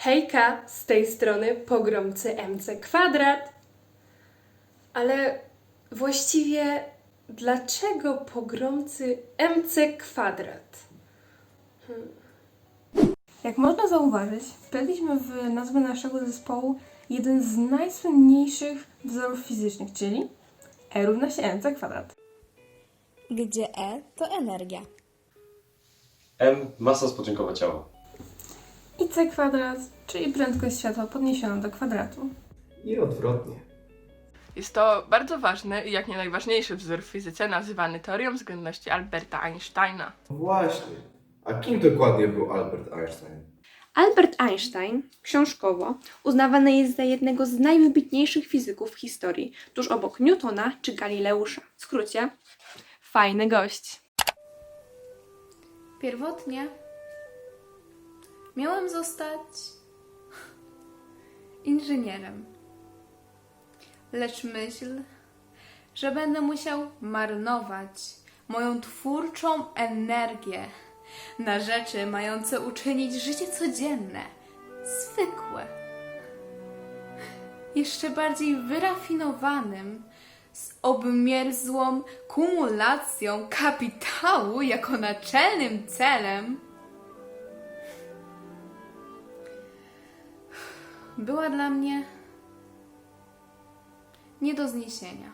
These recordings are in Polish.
Hejka, z tej strony pogromcy MC Kwadrat. Ale właściwie dlaczego pogromcy MC Kwadrat? Jak można zauważyć, wplegliśmy w nazwę naszego zespołu jeden z najsłynniejszych wzorów fizycznych, czyli E równa się mc kwadrat. gdzie E to energia. M. Masa spoczynkowa ciała. I c kwadrat, czyli prędkość światła podniesiona do kwadratu. I odwrotnie. Jest to bardzo ważny, jak nie najważniejszy wzór w fizyce, nazywany teorią względności Alberta Einsteina. Właśnie. A kim dokładnie był Albert Einstein? Albert Einstein, książkowo, uznawany jest za jednego z najwybitniejszych fizyków w historii, tuż obok Newtona czy Galileusza. W skrócie, fajny gość. Pierwotnie miałem zostać inżynierem. Lecz myśl, że będę musiał marnować moją twórczą energię na rzeczy mające uczynić życie codzienne zwykłe, jeszcze bardziej wyrafinowanym, z obmierzłą kumulacją kapitału jako naczelnym celem, była dla mnie nie do zniesienia.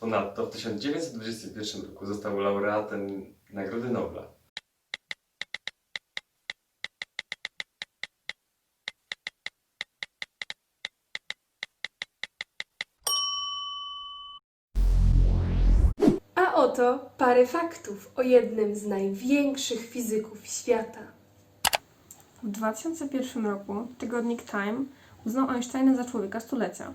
Ponadto w 1921 roku został laureatem Nagrody Nobla. Oto parę faktów o jednym z największych fizyków świata. W 2001 roku tygodnik Time uznał Einsteina za człowieka stulecia.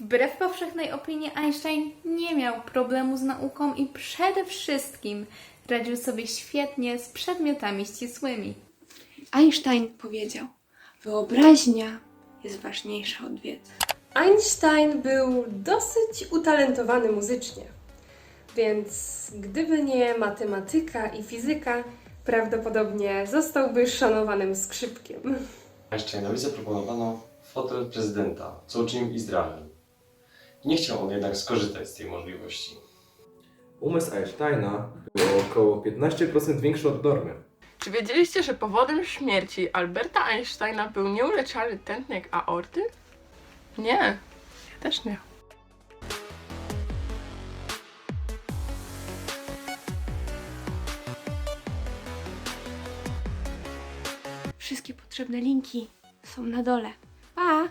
Wbrew powszechnej opinii Einstein nie miał problemu z nauką i przede wszystkim radził sobie świetnie z przedmiotami ścisłymi. Einstein powiedział: Wyobraźnia jest ważniejsza od wiedzy. Einstein był dosyć utalentowany muzycznie, więc gdyby nie matematyka i fizyka, prawdopodobnie zostałby szanowanym skrzypkiem. Einsteinowi zaproponowano fotel prezydenta, co uczynił Izrael. Nie chciał on jednak skorzystać z tej możliwości. Umysł Einsteina był około 15% większy od normy. Czy wiedzieliście, że powodem śmierci Alberta Einsteina był nieuleczalny tętniak aorty? Nie, ja też nie. Wszystkie potrzebne linki są na dole. Pa!